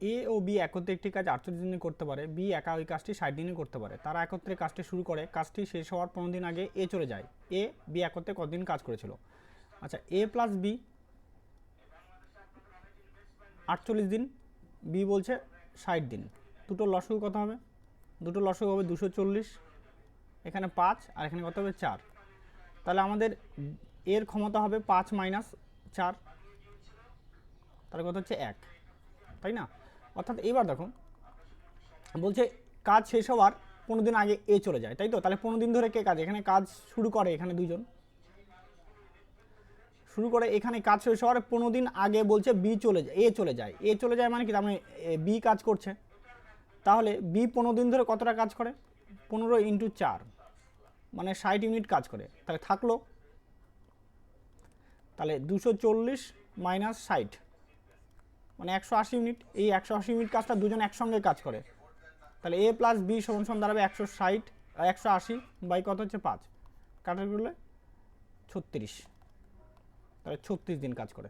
এ ও B একত্রে একটি কাজ আটচল্লিশ দিনে করতে পারে বি একা ওই কাজটি ষাট দিনে করতে পারে। তারা একত্রে কাজটি শুরু করে, কাজটি শেষ হওয়ার পনেরো দিন আগে এ চলে যায়। এ বি একত্রে কতদিন কাজ করেছিল? আচ্ছা এ প্লাস বি আটচল্লিশ দিন বি বলছে ষাট দিন। দুটো লসগু কত হবে? দুটো লসগু হবে দুশো চল্লিশ, এখানে পাঁচ আর এখানে কত হবে চার। তাহলে আমাদের এর ক্ষমতা হবে পাঁচ মাইনাস চার, তাহলে কত হচ্ছে এক, তাই না? অর্থাৎ এবার দেখো বলছে কাজ শেষ হওয়ার পনেরো দিন আগে এ চলে যায়, তাই তো? তাহলে পনেরো দিন ধরে কে কাজ? এখানে কাজ শুরু করে এখানে দুজন শুরু করে এখানে কাজ শেষ হওয়ার পনেরো দিন আগে বলছে বি চলে যায়, এ চলে যায়। এ চলে যায় মানে কি? তার মানে বি কাজ করছে। তাহলে বি পনেরো দিন ধরে কতটা কাজ করে? পনেরো ইন্টু চার মানে ষাট ইউনিট কাজ করে। তাহলে থাকল, তাহলে দুশো চল্লিশ মাইনাস ষাট। মানে একশো আশি ইউনিট এই একশো আশি ইউনিট কাজটা দুজন একসঙ্গে কাজ করে। তাহলে এ প্লাস বি সমান সমান দাঁড়াবে একশো ষাট, একশো আশি, বাই কত হচ্ছে পাঁচ? কাটার করলে ছত্রিশ। তাহলে ছত্রিশ দিন কাজ করে।